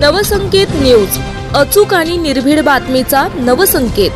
Navsanket news. अचूक आणि निर्भीड बातमीचा नवसंकेत.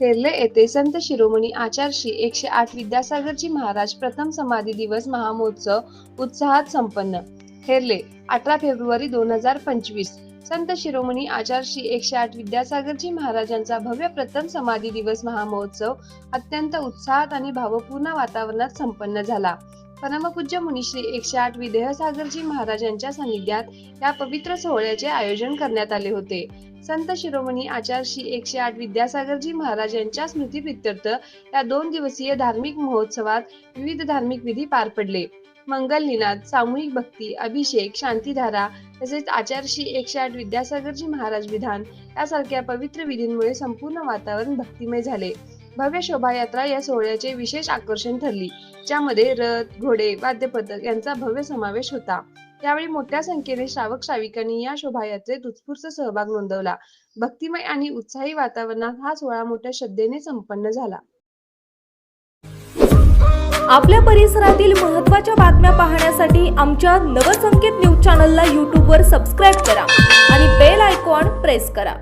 हेरले येथे संत शिरोमणी आचारशी एकशे आठ विद्यासागरजी महाराज प्रथम समाधी दिवस महामहोत्सव उत्साहात संपन्न. हेरले अठरा फेब्रुवारी दोन हजार पंचवीस. संत शिरोमणी आचारशी एकशे आठ विद्यासागरजी महाराजांचा भव्य प्रथम समाधी दिवस महामहोत्सव अत्यंत उत्साहात आणि भावपूर्ण वातावरणात संपन्न झाला. परमपूज्य मुनिश्री एकशे आठ विदेहसागरजी महाराजांच्या सानिध्यात या पवित्र सोहळ्याचे आयोजन करण्यात आले होते. संत शिरोमणी आचार्य श्री एकशे आठ विद्यासागरजी महाराज यांच्या स्मृतीप्रित्यर्थ या दोन दिवसीय धार्मिक महोत्सवात विविध धार्मिक विधी पार पडले. मंगल निनाद सामूहिक भक्ती अभिषेक शांतीधारा तसेच आचार्य श्री एकशे आठ विद्यासागरजी महाराज विधान यासारख्या पवित्र विधींमुळे संपूर्ण वातावरण भक्तिमय झाले. भव्य शोभायात्रा या सोहळ्याचे विशेष आकर्षण ठरली ज्यामध्ये रथ घोडे वाद्यपथक यांचा भव्य समावेश होता. यावेळी मोठ्या संख्येने श्रावक श्राविकांनी या शोभायात्रेत उत्स्फूर्त सहभाग नोंदवला. भक्तिमय आणि उत्साही वातावरणात हा सोहळा मोठ्या श्रद्धेने संपन्न झाला. आपल्या परिसरातील महत्त्वाच्या बातम्या पाहण्यासाठी आमच्या नवसंकेत न्यूज चॅनलला यूट्यूबवर सबस्क्राईब करा आणि बेल आयकॉन प्रेस करा.